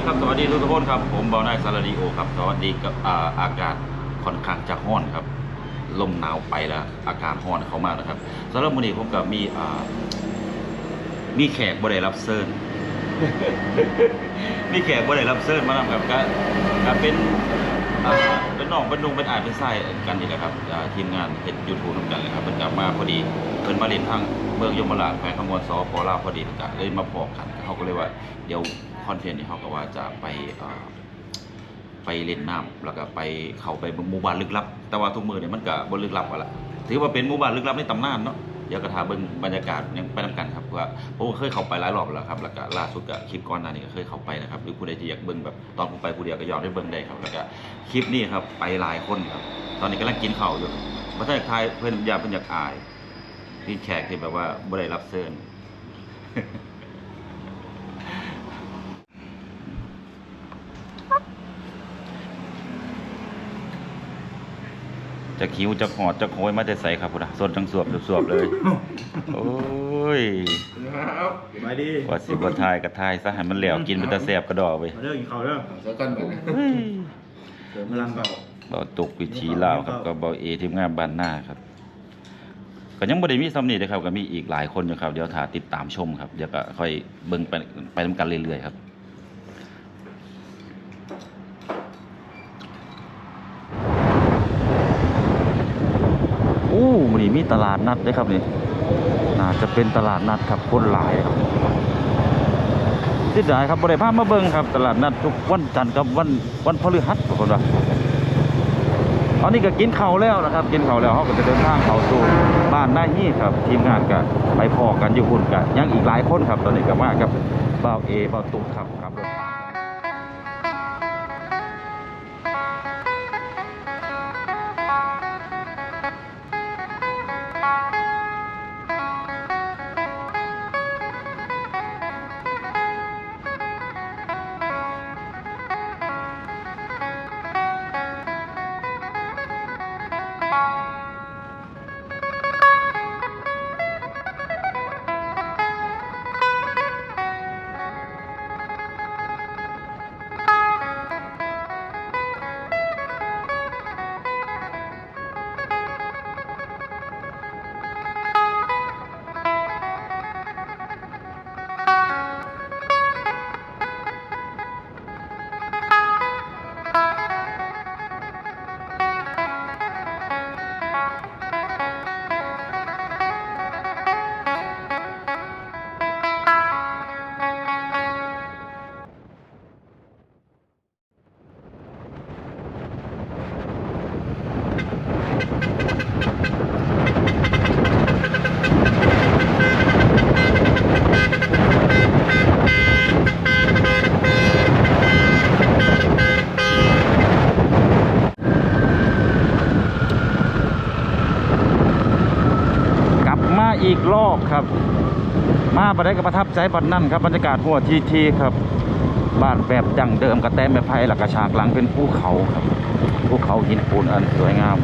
ดีครับ สวัสดีทุกคนครับ ผมเบาหน้ายซาลาดิโอครับ สวัสดีกับอาอากาศค่อนข้างจะร้อนครับ ลมหนาวไปแล้ว อากาศร้อนเข้ามานะครับสำหรับมื้อนี้ผมกับมีอ่ามีแขกบ่ได้รับเชิญมีแขกบ่ได้รับเชิญมานำครับก็ก็เป็นอ่าเป็นน้องเป็นนุ่งเป็นอายเป็นไส้กันนี่แหละครับอ่าทีมงานเฮ็ด YouTube นำกันเลยครับเพิ่นกลับมาพอดีเพิ่นมาเล่นทางเมืองยมราชแขวงขมวนสปลาวพอดีก็เลยมาพบกันเขาก็เลยว่าเดี๋ยว อนเทนต์นี้เขาก็ว่าจะไปไปเล่นน้ำแล้วก็ไปเข้าไปหมู่บ้านลึกลับ แต่ว่าทุกมือเนี่ยมันก็บ่ลึกลับกันละถือว่าเป็นหมู่บ้านลึกลับในตำนานเนาะเดี๋ยวก็ทาเบิ่งบรรยากาศยังไปนํกันครับว่าผมเคยเข้าไปหลายรอบแล้วครับแล้วก็ล่าสุดก็คลิปก่อนหน้านี้ก็เคยเข้าไปนะครับหรือผู้ใดที่อยากเบิ่งแบบตอนผมไปผู้เดียวก็ยอนได้เบิ่งได้ครับแล้วก็คลิปนี้ครับไปหลายคนครับตอนนี้กำลังกินข้าวอยู่บ่ทันไทายเพิ่อนอยากเพิ่อนอยากอายพี่แขกที่แบบว่าบ่ได้รับเชิญ จะคิ้วจะหอดจะโอยมาจะใส่ครับพุ่นนะสดจังสวบสวบๆเลย โอ้ยครับสบายดีว่าสิบ่ทายก็ทายซะให้มันแล้วกินเป็นตาแซ่บกระดอกเว้ยมาเรื่องกินข้าวเรื่องเสือก้อนแบบนี้เฮ้ยเสริมพลังเก่าเบาตกวิธีลาวครับก็เบาเอทีมงานบ้านหน้าครับก็ยังบ่ได้มีซ้ำนี่นะครับก็มีอีกหลายคนอยู่ครับ เดี๋ยวถ้าติดตามชมครับเดี๋ยวก็ค่อยเบิ่งไปไปนํกันเรื่อยๆครับ อู้ มีตลาดนัดด้วยครับนี่น่าจะเป็นตลาดนัดครับคนหลายครับที่ดายครับบริภาพมาเบิงครับ ตลาดนัดทุกวันจันทร์กับวันวันพฤหัสทุกคนว่าตอนนี้ก็กินเข้าแล้วนะครับ กินเข้าแล้วเขาก็จะเดินทางเขาสู่บ้านได้นี่ครับ ทีมงานก็ไปพอกันอยู่หุ่นกันยังอีกหลายคนครับ ตอนนี้ก็มากับบ่าเอบ่าตุ๊กครับครับ มาบัได้ก็ประทับใจบัดนั่นครับบรรยากาศหัวทีทีครับบ้านแบบดั้งเดิมกระแตมไม้ไผ่หลักกระฉากหลังเป็นภูเขาครับภูเขาหินปูนอันสวยงาม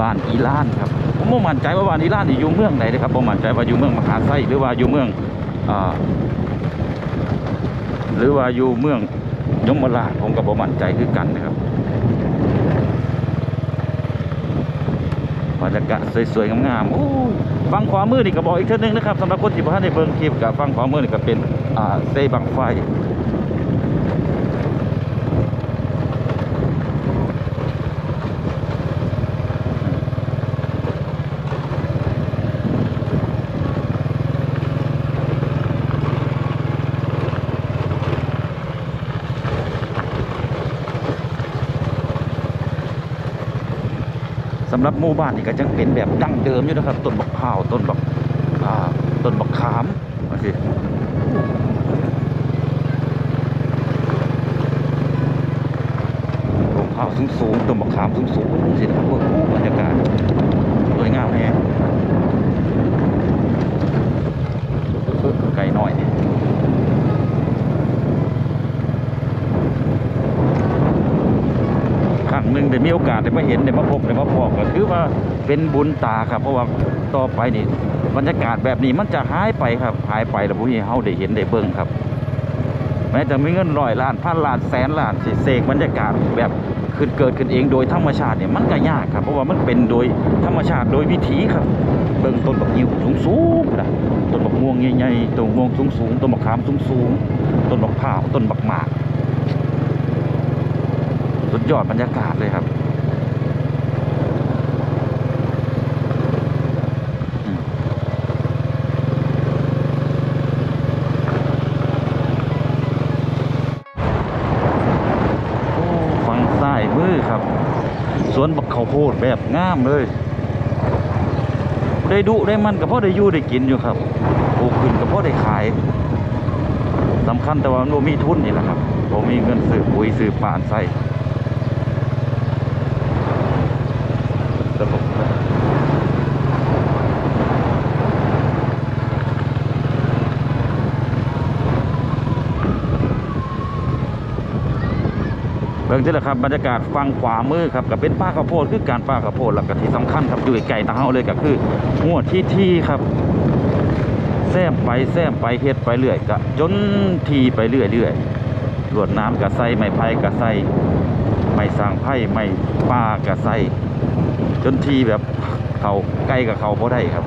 บ้านอีล่านครับผมบ่มั่นใจว่าบ้านอีล่านอยู่เมืองไหนเลยครับผมมั่นใจว่าอยู่เมืองมหาไส้หรือว่าอยู่เมืองอ่าหรือว่าอยู่เมืองยมราชผมก็บ่มั่นใจคือกันนะครับ บรรยากาศสวยๆงามๆฟังขวามือนี่ก็บอกอีกเท่านึงนะครับสำหรับคนที่บ้านในเบิ่งคลิปกับฟังขวามือนี่ก็เป็นเซบังไฟ สำหรับหมู่บ้านนี่ก็ยังเป็นแบบดั้งเดิมอยู่นะครับต้นบักพร้าวต้นบักต้นบักขามมาสิต้นพร้าวสูงๆต้นบักขามสูงๆสิครับโอ้โหบรรยากาศสวยงามแฮะไกลหน่อย ครั้งหนึ่งได้ มาสได้มาเห็นได้มาพบได้มาพบก็คือว่าเป็นบุญตาครับ เพราะว่าต่อไปนี่บรรยากาศแบบนี้มันจะหายไปครับหายไปแล้วพวกนี้เฮาได้เห็นได้เบิ่งครับ แม้จะมีเงินร้อยล้านพันล้านแสนล้านสิเสกบรรยากาศแบบขึ้นเกิดขึ้นเองโดยธรรมชาติเนี่ยมันก็ยากครับ เพราะว่ามันเป็นโดยธรรมชาติโดยวิถีครับ เบิ่งต้นบักยิวสูงสูงๆนะต้นบักม่วงใหญ่ๆต้นม่วงสูงสูงๆต้นบักขามสูงสูงๆต้นบักพร้าต้นบักหมากสุดยอดบรรยากาศเลยครับอืมโอ้ฝั่งซ้ายมือครับ สวนบักข้าวโพดแบบงามเลย ได้ดุได้มันกับพ่อได้ยู่ได้กินอยู่ครับปลูกขึ้นกับพ่อได้ขายสำคัญแต่ว่าโนบ่มีทุนนี่แหละครับผมมีเงินซื้อปุ๋ยซื้อป่านใส่ระบบเบิ่ง ที่แหละครับบรรยากาศฟังขวามือครับกับเป็นป้าข้าวโพดคือการป้าข้าวโพดแล้วก็ที่สำคัญครับอยู่ไกลๆตาเฮาเลยก็คือหัวที่ที่ครับแซมไปแซมไปเฮ็ดไปเรื่อยก็จนทีไปเรื่อยเรื่อยรวดน้ำกะใส่ไม้ไผ่กะใส่ไม้สร้างไผ่ไม้ป้ากะใส่จนทีแบบเขาใกล้กับเขาพอได้ครับ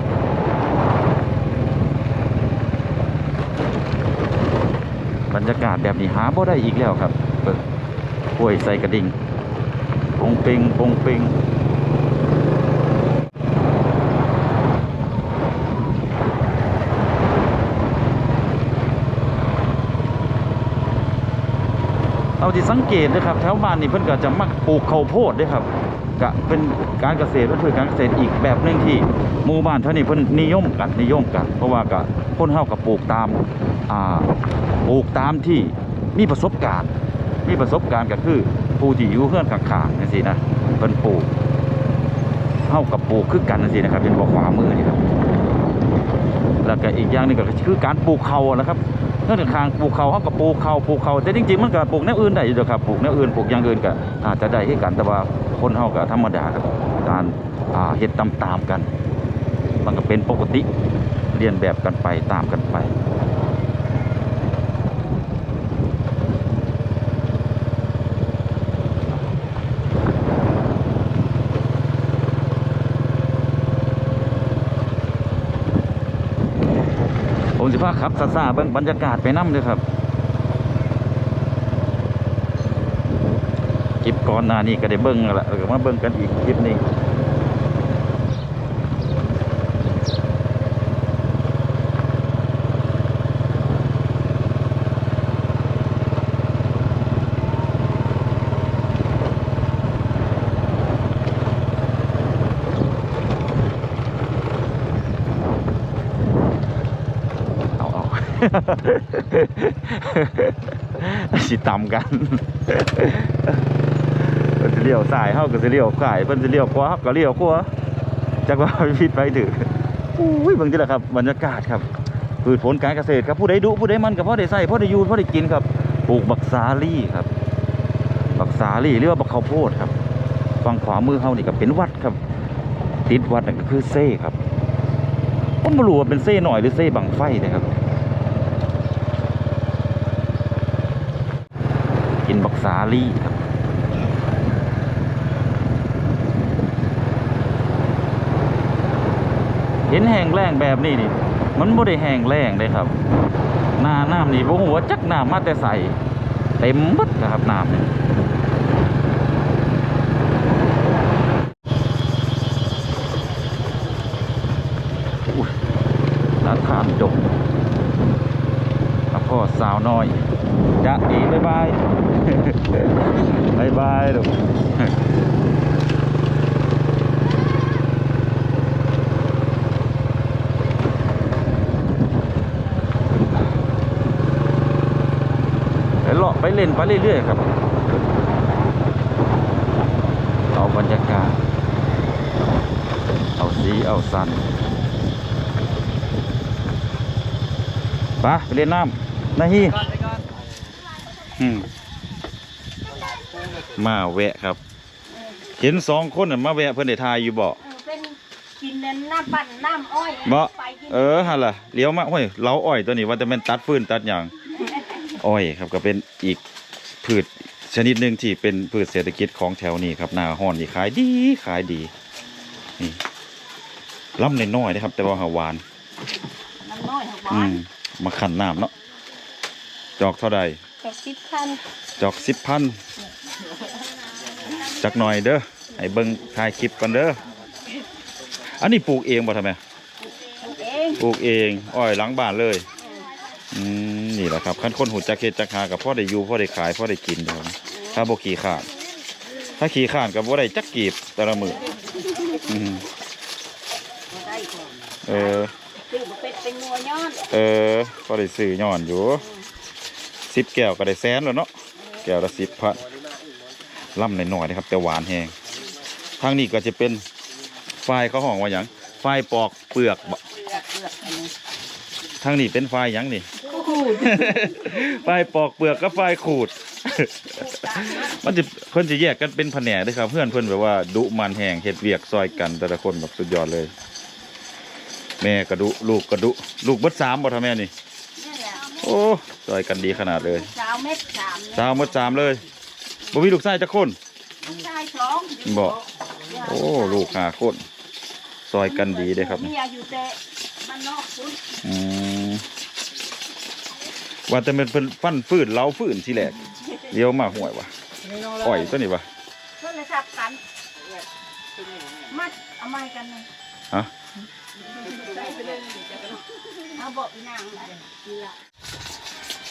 บรรยากาศแบบนี้หาบ่ได้อีกแล้วครับ เบิ่วยใส่กระดิ่งปงเปงปงเปงเอาที่สังเกตนะครับแถวบ้านนี่เพิ่นก็จะมักปลูกข้าวโพดด้วยครับก็เป็นการเกษตรก็คือการเกษตรอีกแบบหนึ่งที่หมู่บ้านเท่านี้เพิ่นนิยมกันนิยมกัน เพราะว่าก็คนเฮาก็ปลูกตามอ่าปลูกตามที่มีประสบการณ์ มีประสบการณ์ก็คือผู้ที่อยู่เฮือนข้างๆจังซี่นะเพิ่นปลูกเฮากับปลูกคือกันจังซี่นะครับเป็นบ่ขวามือนี่ครับแล้วก็อีกอย่างหนึงก็คือการปลูกเขานะครับเนื่องจากทางปลูกเขาเขาก็ปลูกเขาปลูกเขาแต่จริงๆมันก็ปลูกแนวอื่นได้อยู่ครับปลูกแนวอื่นปลูกอย่างอื่นก็อาจจะได้ให้กันแต่ว่าคนเฮาก็ธรรมดาครับการเฮ็ดตามๆกัน มันก็เป็นปกติเรียนแบบกันไปตามกันไป ผมสิพาขับซาซาเบิ้งบรรยากาศไปน้ำเลยครับคลิปก่อนหน้านี้ก็ได้เบิ้งแล้วละเออมาเบิ้งกันอีกคลิปนี้ สิตำกันเพิ่นสิเลี้ยวซ้ายเฮาก็สิเลี้ยวขวาเพิ่นสิเลี้ยวขวาเฮาก็เลี้ยวขวาจักว่าผิดไปถืออุ้ยเบิ่งติล่ะครับบรรยากาศครับพืชผลการเกษตรครับผู้ใดดุผู้ใดมันก็พอได้ใส่พอได้ยู่พอได้กินครับปลูกบักสาลี่ครับบักสาลี่หรือว่าบักข้าวโพดครับฝั่งขวามือเฮานี่ก็เป็นวัดครับ ติดวัดนั่นก็คือเซ่ครับผมบ่รู้ว่าเป็นเซ่หน่อยหรือเซ่บังไฟนะครับ กิ รี่ครับเห็นแห้งแล้งแบบนี้นี่ มันบ่ได้แห้งแล้งเลยครับหน้าน้ำนี่บ่ฮู้ว่าจักน้ำมาแต่ใส่เต็มเบิดนะครับน้ำนี่อุ้ยร้านทานจบแล้วพ่อสาวน้อย จะอีบายบายบายบายลูกไปเลาะไปเล่นไปเรื่อยๆครับเอาบรรยากาศ เอาสีเอาสันไปไปเล่นน้ำนาฮี ก่อนไปก่อน อื มมาแวะครับ เห็นสองคนน่ะมาแวะเพื่อนได้ทายอยู่บ่เออเป็นกินนั่นน้ำปั่นน้ำอ้อยบ่ไปกินเออหั่นล่ะเลี้ยวมาโอ้ยเล้าอ้อยตัวนี้ว่าจะเป็นตัดฟืนตัดหยังอ้อยครับก็เป็นอีกพืชชนิดหนึ่งที่เป็นพืชเศรษฐกิจของแถวนี้ครับหน้าห้อนนี่ขายดีขายดีนี่ล้ำน้อยๆนะครับ แต่ว่าหาหวานน้ำน้อยหักหวาอืนมมาขันน้ำเนาะจอกเท่าใด แปดสิบพันจอกสิบพันจักหน่อยเด้อให้เบิ่งถ่ายคลิปกันเด้ออันนี้ปลูกเองบ่ทำไมปลูกเองปลูกเองอ้อยหลังบ้านเลยอืมนี่แหละครับคันคนหูจักเฮ็ดจักหากับพ่อได้อยู่พ่อได้ขายพ่อได้กินเด้อถ้าบ่ขี้ข้านถ้าขี้ข้านก็บ่ได้จักกีบแต่ละมื้ออืมบ่ได้ก่อนเออซื้อบ่เป็ดเป็นงัวย้อนเออพอได้ซื้อย้อนอยู่ สิบแก้วก็ได้แสนแล้วเนาะแก้วละสิบพันล่ำหน่อยๆนะครับ แต่หวานแฮงทางนี้ก็จะเป็นฝ้ายเขาห้องว่าหยังฝ้ายปอกเปลือกบ่เปลือกเปลือกอันนี้ทางนี้เป็นฝ้ายหยังนี่ขูดฝ้ายปอกเปลือกกับฝ้ายขูด มันจะเพิ่นจะแยกกันเป็นแผนกเด้วยครับ เพื่อนเพิ่นแบบว่าดุมันแหงเฮ็ดเวียกซอยกันแต่ละคนแบบสุดยอดเลย แม่กระดุลูกกระดุลูกเบิดสามบ่ทำแม่นี่นี่แหละ โอ้ซอยกันดีขนาดเลยสาวเม็ดสามสาวหมดสามเลยบ่มีลูกชายจักคนลูกชายสองบอกโอ้ลูกหาคนซอยกันดีเด้ครับเมียอยู่แต่บ้านนอกคุณอืมว่าแต่เป็นเพิ่นฟันฟืนเล้าฟืนที่แรกเดี๋ยวมาห่วยว่ะอ้อยตัวนี้ว่ะโทรศัพท์กันมัดเอาไม้กันเลยฮะ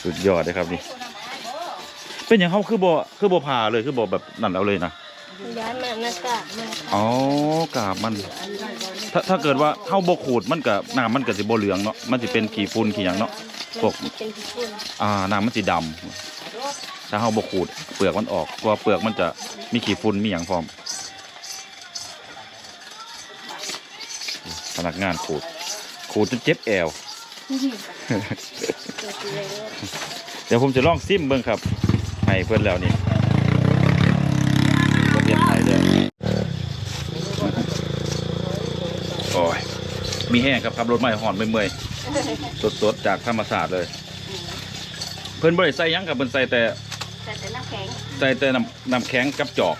สุดยอดเลยครับนี่ เป็นอย่างเขาคือบ่คือบ่ผ่าเลยคือบ่แบบนั่นเอาเลยนะย้ายมาหน้ากากมาอ๋อกาบมัน ถ้าถ้าเกิดว่าเข้าบ่ขูดมันก็น้ำมันก็สิบ่เหลืองเนาะมันสิเป็นขี้ฝุ่นขี้หยังเนาะพวกเป็นฝุ่นอ่าน้ำมันสิดำถ้าเฮาบ่ขูดเปลือกมันออกเพราะว่าเปลือกมันจะมีขี้ฝุ่นมีหยังพร้อมพนักงานขูดขูดจนเจ็บแอว เดี๋ยวผมจะลองซิมเบิ่งครับให้เพื่อนแล้วนี่ประเทศไทยเลยโอ้ยมีแห้งครับขับรถไม่หอนไม่เมื่อยๆสดๆจากธรรมศาสตร์เลย เพิ่นบ่ได้ใส่หยังกับเพิ่นใส่แต่แต่แต่น้ำแข็งใส่แต่น้ำน้ำแข็งกับจอก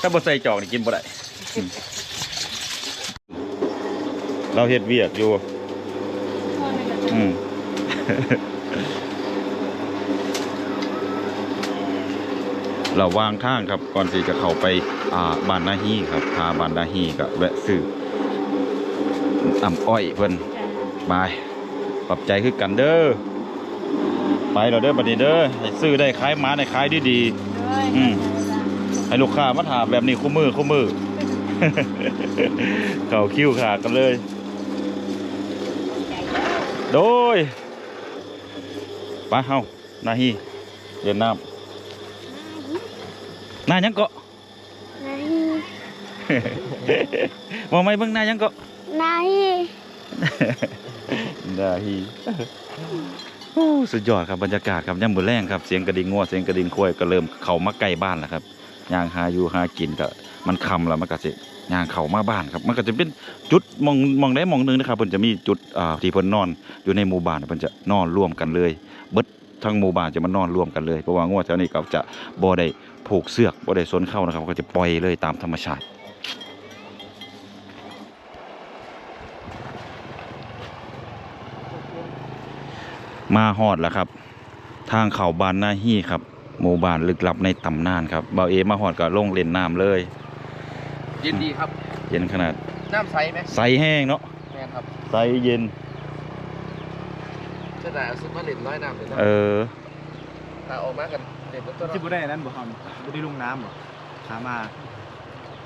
ถ้าบ่ใส่จอกนี่กินบ่ได้เราเฮ็ดเวียกอยู่อืมเราวางทางครับก่อนที่จะเข้าไปอ่าบานนาฮีครับพาบานนาฮีก็แวะซื้ออ่ำอ้อยเพิ่นบายปรับใจคือกันเด้อไปเราเด้อบัดนี้เด้อให้ซื้อได้ขายหมาได้ขายดีดีอืมให้ลูกค้ามาถามแบบนี้คู่มือคู่มือเข้าคิ้วขากันเลย โดย ไปเฮานาฮีเรียนน้ำหน้ายังเกาะมองไม่เบิ่งหน้ายังเกาะนายนาฮีโอ้สุดยอดครับบรรยากาศครับย่ำมือแรงครับเสียงกระดิ่งงัวเสียงกระดิ่งควายก็เริ่มเข้ามาใกล้บ้านแล้วครับย่างหาอยู่หากินก็มันคำแล้วมันก็สิย่างเข้ามาบ้านครับมันก็จะเป็นจุดมองมองได้มองหนึงนะครับเพิ่นจะมีจุดอ่าที่เพิ่นนอนอยู่ในหมู่บ้านเพิ่นจะนอนร่วมกันเลย เบิดทั้งหมู่บ้านจะมานอนร่วมกันเลยเพราะว่างัวแถวนี้ก็จะบ่ได้ผูกเสือกบ่ได้สนเข้านะครับก็จะปล่อยเลยตามธรรมชาติมาฮอดแล้วครับ ทางเขาบานนาฮีครับหมู่บ้านลึกลับในตำนานครับเบาเอมาฮอดก็ลงเล่นน้ำเลยยินดีครับ เย็นขนาดน้ำใสไหมใสแห้งเนาะแม่นครับใสเย็น จะได้เอาซุปมาเล่นน้อยน้ำเลยนะเออถ้าออกมากันเล่นตัวที่บุได้อันนั้นบ่ครับบุได้ลงน้ำบ่ขามา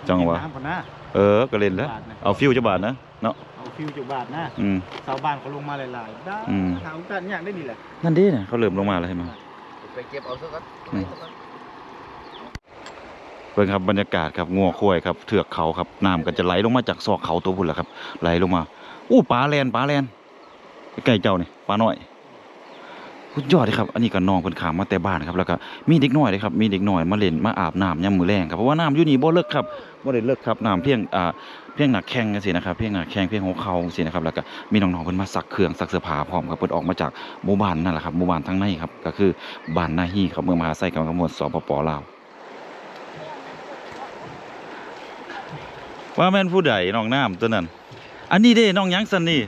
จังหวะน้ำก่อนนะเออก็เล่นแล้ว เอาฟิวจะบาทนะเนาะเอาฟิวจุบาทนะอืมชาวบ้านเขาลงมาหลายๆได้อืมหาโอกาสอย่างได้นี่แหละนั่นดิเนี่ยเขาเริ่มลงมาแล้วใช่ไหมไปเก็บเอาซะก่อนอืมเบิ่งครับบรรยากาศครับงัวควายครับเถือกเขาครับน้ำก็จะไหลลงมาจากซอกเขาตัวพุ่นแหละครับ ไหลลงมาอู้ปลาแลนปลาแลนใกล้ๆเจ้านี่ปลาน้อย สุดยอดเลยครับ อันนี้ก็น้องเพิ่นขามมาแต่บ้านครับ แล้วก็มีเด็กน้อยเลยครับ มีเด็กน้อยมาเล่นมาอาบน้ำยามมื้อแลงครับ เพราะว่าน้ำอยู่นี่บ่เลิกครับบ่ได้เลิกครับน้ำเพียงอ่าเพียงหนักแข้งจังซี่นะครับ เพียงหนักแข้งเพียงหัวเข่าจังซี่นะครับ แล้วก็มีน้องๆเพิ่นมาซักเครื่องซักเสื้อผ้าพร้อมครับ เพิ่นออกมาจากหมู่บ้านนั่นแหละครับหมู่บ้านทางในครับ ก็คือบ้านนาฮีครับเมืองมหาไซกำลังมวลสปปลาวว่าแม่นผู้ใดน้องน้ำตัวนั้น อันนี้เด้น้องยังสันนี่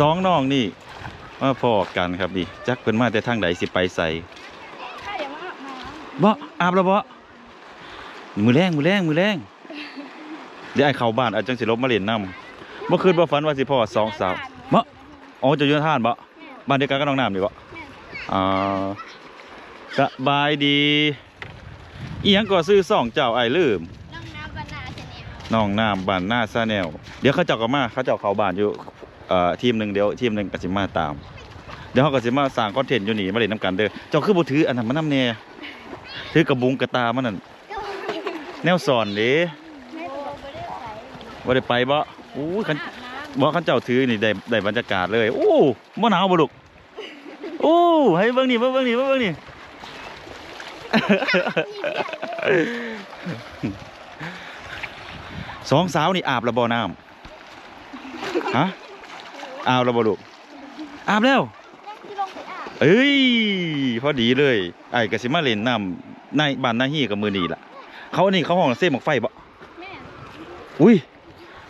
สองน้องนี่ มาพอกันครับดิจักเพิ่นมาแต่ทางใดสิไปใส่ถ้าอย่างว่ามาบ่อาบแล้วบ่มือแรงมือแรงมือแรงเดี๋ยวไอ้เข้าบ้านอาจจังสิลบมาเล่นน้ำบ่คืนบ่ฝันว่าสิพ่อสองสาวบ่อ๋อเจะอยู่ท่านบ่บ้านเดียวกันกับน้องน้ำนี่บ่อ่าสบายดีอีหยังก็ซื้อสองเจ้าไอ้ลืมน้องน้ำบรรณาเสนียน้องน้ำบ้านหน้าซาแนลเดี๋ยวเขาเจ้าก็มาเขาเจ้าเขาบ้านอยู่เอ่อ ทีมหนึ่งเดี๋ยวทีมหนึ่งกสิมาตาม เดี๋ยวเขากสิมาสร้างคอนเทนต์อยู่นี่มาเล่นน้ำกันเด้อเจ้าคือบ่ถืออันนั้นมานำแน่ถือกระบุงกระตามันนั่นแนวสอนเด้ไม่โบได้ไปบ่อู้ยคันอาบน้ำบ่คันเจ้าถือนี่ได้ได้บรรยากาศเลยโอ้บ่หนาวบ่ลูกโอ้ให้เบิ่งนี่เบิ่งนี่เบิ่งนี่สองสาวนี่อาบแล้วบ่น้ำฮะ อาบแล้วบ่ลูกอาบแล้วที่ลงไปอาบเอ้ยพอดีเลยไอ้กสิมาเล่นน้ำในบ้านนาฮีกับมือนีล่ะ เขาอันนี้เขาห้องเส้นหมอกไฟบ่แม่อุ้ย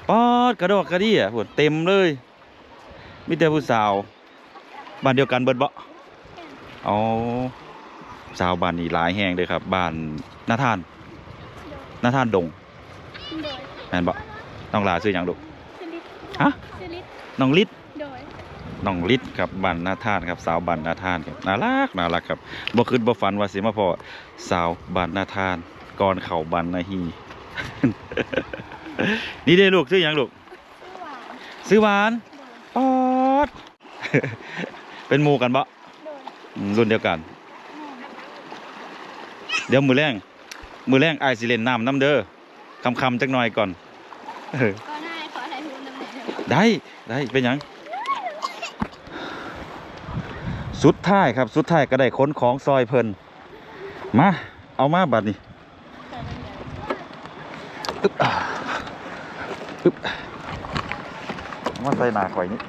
ปอดกระดอกกระเดี่ยพวดเต็มเลยมีแต่ผู้สาวบ้านเดียวกันเบิดบ่เอาสาวบ้านนี้หลายแห่งเลยครับบ้านนาทานนาทานดงโดยแม่นบ่น้องลาซื้อหยังลูกชลิดฮะชลิดน้องลิศโดย น้องลิศครับบ้านนาทานครับสาวบ้านนาทานครับน่ารักน่ารักครับบ่คิดบ่ฝันว่าสิมาพอสาวบ้านนาทานก่อนเข้าบ้านนาฮีนี่เด้ลูกซื้อหยังลูกชื่อหวานซื้อหวานโดยปอดเป็นหมู่กันบ่โดยอืมรุ่นเดียวกัน เดี๋ยวมือแรงมือแรงอายสิเล่นน้ำน้ำเด้อคำคำๆจักหน่อยก่อนเออก็ได้ขอถ่ายรูปน้ำหน่อยได้ได้เป็นหยัง สุดท้ายครับ สุดท้ายก็ได้ค้นของซอยเพลินมา เอามาบัดนี้อึ๊บอ๊บมาใส่หนาข่อยนี้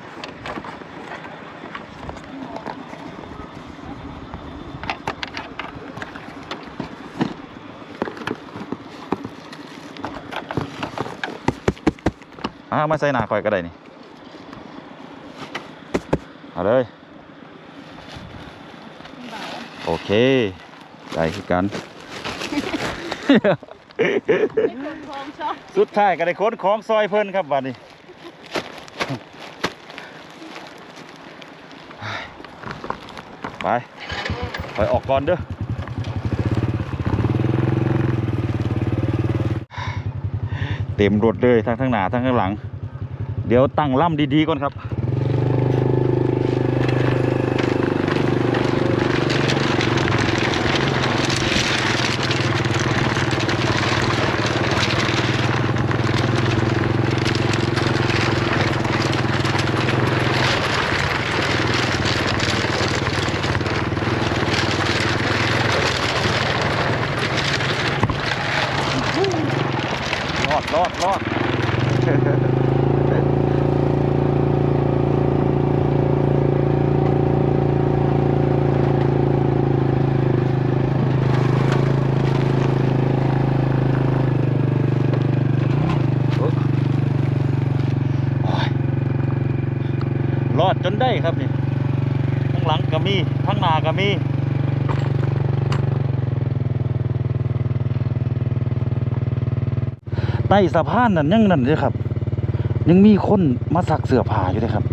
อ่าเอามาใส่หนาข่อยก็ได้นี่ เอาเลย โอเคได้คือกันไม่คนทองชอบสุดท้ายก็ได้ค้นของซอยเพิ่นครับบัดนี้ไปถอยออกก่อนเด้อเต็มรถเลยทั้งทั้งหน้าทั้งข้างหลัง เดี๋ยวตั้งล่ำดีๆก่อนครับ ดรอดรอดรอดจนได้ครับนี่ทั้งหลังก็มีทั้งหน้าก็มี ใต้สะพานนั่นยังนั่นเลยครับ ยังมีคนมาสักเสื้อผ้าอยู่เลยครับ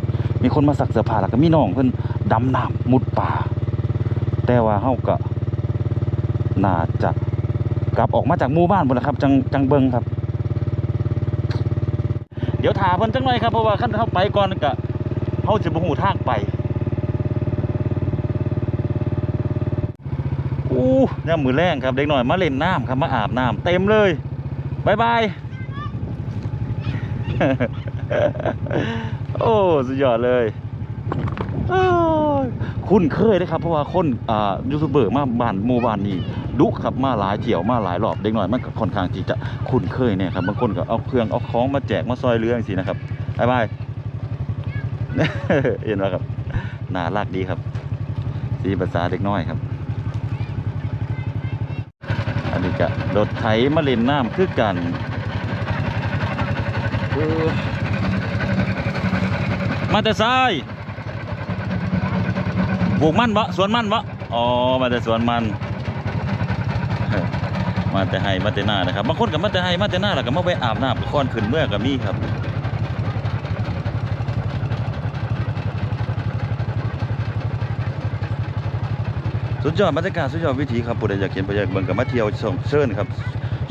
มีคนมาสักเสื้อผ้าแล้วก็มีน้องเพิ่นดำน้ำมุดป่า แต่ว่าเฮาก็น่าจะกลับออกมาจากหมู่บ้านพุ่นละครับ จังจังเบิงครับ เดี๋ยวถาเพิ่นจังหน่อยครับเพราะว่าคันเฮาไปก่อนก็เฮาสิบ่ฮู้ทางไปอู้ยามมื้อแรงครับเด็กหน้อยมาเล่นน้ำครับมาอาบน้ำเต็มเลยบายบาย โอ้สุดยอดเลยคุ้นเคยเลยครับ เพราะว่าคนอ่ายูทูบเบอร์มาบ้านหมู่บ้านนี้ดุครับมาหลายเที่ยวมาหลายรอบเด็กน้อยมันก็ค่อนข้างที่จะคุ้นเคยเนี่ยครับบางคนก็เอาเครื่องเอาของมาแจกมาซอยเรืองซี่นะครับบายบายเห็นไหมครับน่ารักดีครับ สีภาษาเด็กน้อยครับ อันนี้ก็รถไถมาเล่นน้ำคือกัน มาแต่ซ้ายปลูกมันบะสวนมันบะอ๋อ มาแต่สวนมัน มาแต่ไห้มาแต่หน้านะครับ บางคนก็มาแต่ไห้มาแต่หน้าแล้วก็มาไปอาบน้ำก่อนขึ้นเมื่อก็มีครับสุดยอดบรรยากาศสุดยอดวิถีครับผู้ใดอยากเห็นไปอยากเบิ่งกับมาเที่ยวส่งเชิญครับ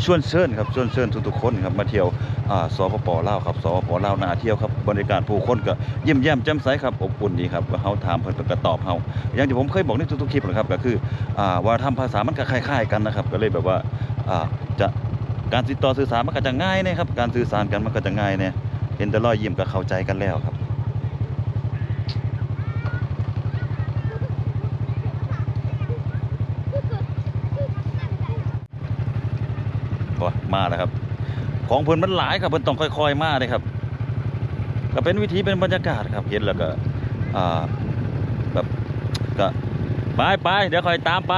ชวนเชิญครับชวนเชิญทุกๆคนครับมาเที่ยวอ่าสปปลาวครับสปปลาวนาเที่ยวครับบรรยากาศผู้คนก็เยี่ยมแย้มแจ่มใสครับอบอุ่นดีครับเฮาถามเพิ่นก็ตอบเฮาอย่างที่ผมเคยบอกในทุกๆคลิปนะครับก็คืออ่าว่าทำภาษามันก็คล้ายๆกันนะครับก็เลยแบบว่าอ่าจะการติดต่อสื่อสารมันก็จะง่ายนะครับการสื่อสารกันมันก็จะง่ายเนี่ยเห็นแต่รอยยิ้มก็เข้าใจกันแล้วครับ ก็มาแล้วครับ ของเพิ่นมันหลายครับเพิ่นต้องค่อย ๆ มาเลยครับ ก็เป็นวิธีเป็นบรรยากาศครับเห็นแล้วก็แบบก็ไปไปเดี๋ยวค่อยตามไป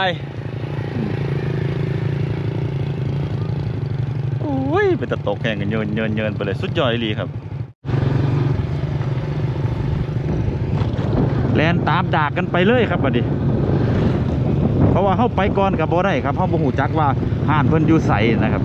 โอ้ยเป็นตะตกแข่งกันเยินเยินเยินไปเลยสุดยอดอีหลีครับแลนตามดากกันไปเลยครับบัดนี้เพราะว่าเข้าไปก่อนกับบ่ได้ครับเข้าบ่หูจักว่าห่านเพิ่นอยู่ใสนะครับ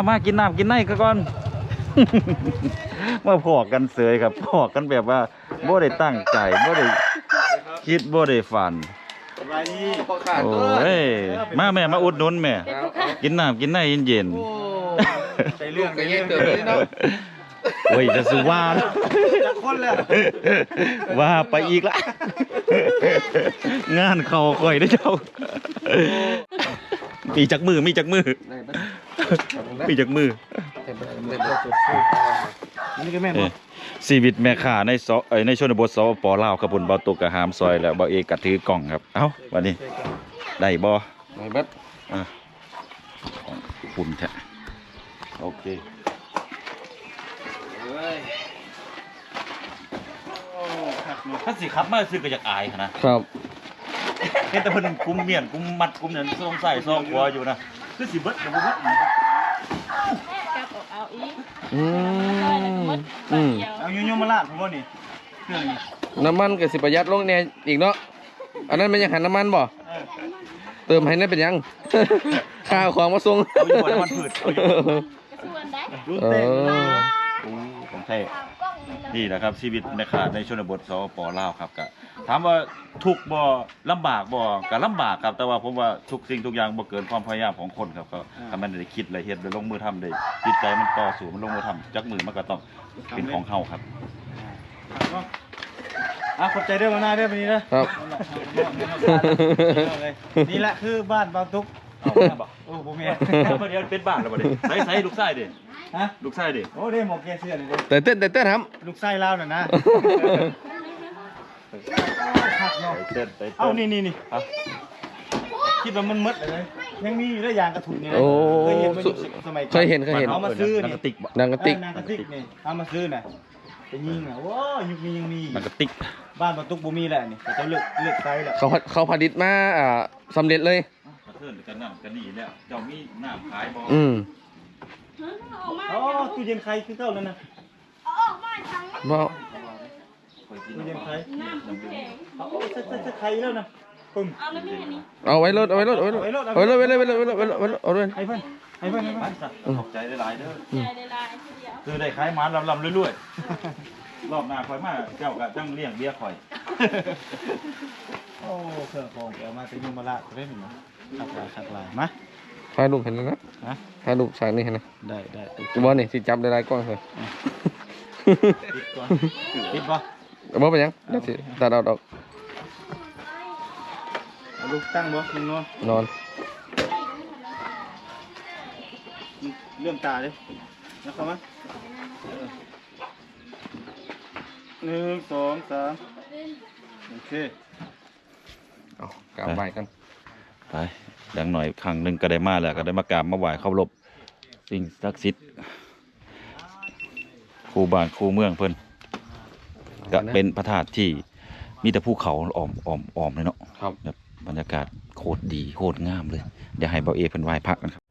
มามากินน้ำกินไนก็ก่อน มาพอกันเสยครับพอกันแบบว่าบ่ได้ตั้งใจบ่ได้คิดบ่ได้ฝันสบายดีพ่อขาดโอตัว้ยมาแม่มาอุดหนุนแม่เอาเอากินน้ำกินไนเย็นโอ้ใจเรื่องลูกก็แยกเติมเลยเนาะโอ้ยจะสุว่านะจากคนแล้วว่าไปอีกละ งานเขาค่อยได้อเจ้ามีจักมือมีจักมือ ได้ไหมมีจักมือเต็มเต็มเต็มสุดอันนี้ก็แม่นเอบ่อชีวิตแม่ค้าในสเอ้ยในชนบทสปลาวครับผมเบาตุกกะหามซอยแล้วเบาเอกกะถือกล่องครับ เอ้าวันนี้ได้บ่ไหนเบ็ดอะคุณแท้โอเคเฮ้ยถ้าสิครับมาซื้อก็อยากอายค่ะนะครับเห็นแต่เพิ่นกุมเมียนกุมมัดกุมนั่นสงสัยซองหัวอยู่นะ คือสิเบิดก็บ่เบิดนะกลับออกเอาอีกอืมอือืมมเอายูยูมาลาดผมว่านี่เครื่องนี้น้ำมันก็สิประหยัดลงแน่อีกเนาะอันนั้นเป็นยังหันน้ำมันบ่เออเติมให้นั่นเป็นยังค่าของมาส่งเอาอยู่บ่น้ำมันพืชเอาอยู่บ่กระส่วนได้ รู้เอเต้ อ ของแท้นี่แหละครับชีวิตแม่ค้าในชนบทสปลาวครับก็ถามว่าทุกข์บ่ลำบากบ่ก็ลำบากครับ แต่ว่าผมว่าทุกสิ่งทุกอย่างบ่เกินความพยายามของคนครับก็ถ้ามันได้คิดและเฮ็ดและลงมือทำได้จิตใจมันต่อสู้มันลงมือทำจักมือมันก็ต้องเป็นของเฮาครับ อะขอบใจเด้อมาหน้าเด้อวันนี้นะครับ นี่แหละคือบ้านบางตุ๊ก เอาแม่บ่โอ้ผมเมีเอาเดี๋ยวเป็นบ้านแล้วบ่ดิใส่ใส่ลูกชายดิฮะลูกชายดิโอ้ได้หมอกแกเสื้อเลยเด้แต่เต้นแต่เต้นครับลูกไส้ลาวน่ะนะคักเนาะเต้นเต้นเอานี่นี่นี่คิดว่ามันมืดเลยยังมีอยู่ได้ยางกระถุนนี่นะโอ้เคยเห็นสมัยก่อนเคยเห็นเคยเห็นเอามาซื้อนันี่งกระติกนางกระติกนางกระติกนี่เอามาซื้อน่ะไปยิงอะว้ายุคนี้ยังมีนังกระติกบ้านบรรทุกบ่มีแหละนี่แต่เขาเลือกเลือกไซส์แหละเขาเขาผลิตมาอ่าสำเร็จเลย เทินกันนั่นกันนี่แล้วเจ้ามีน้ำขายบ่อืมออกมาอ๋อตู้เย็นใครคือเก่าแล้วนะเอาออกมาทั้งบ่เคยกินตู้เย็นใครน้ำแข็งเอาเอาใส่ใส่ใส่ใครแล้วนะปึ้มเอาแล้วไม่เห็นนี่เอาไว้รถเอาไว้รถเอาไว้รถเอาไว้รถไว้เลยไว้เลยไว้เลยไว้เลยไว้เลยเอาเลยให้เพิ่นให้เพิ่นให้ไปเพิ่นซะขอบใจหลายๆเด้อใจได้ลายทีเดียวคือได้ขายหมาลำๆรวยๆ รอบหน้าข่อยมาเจ้าก็จังเลี้ยงเบี้ยข่อย โอ้เครื่องของเอามาแต่ยุมาละเล่นเนาะขักหลายขักหลายมาถ่ายรูปเห็นแล้วนะฮะถ่ายรูปฉากนี้เห็นนะได้ได้บอลนี่สิจับได้หลายกล้องเลยปิดก่อนปิดป่ะบ่เป็นหยังเดี๋ยวสิตัดเอาดอกเอาลูกตั้งบ่ยิงเนาะนอนเลื่อมตาเลยนะครับมาเออ หนึ่งสองสามโอเคเอากลับไปกันไปดังหน่อยครั้งหนึ่งก็ได้มาแล้วก็ได้มากราบมาไหว้เคารพสิ่งศักดิ์สิทธิ์ครูบ้านครูเมืองเพิ่นก็เป็นพระธาตุที่มีแต่ภูเขาอ้อมอ้อมอ้อมเลยเนาะครับแบบบรรยากาศโคตรดีโคตรงามเลย เดี๋ยวให้เบาเอเพิ่นไหว้พระกันครับ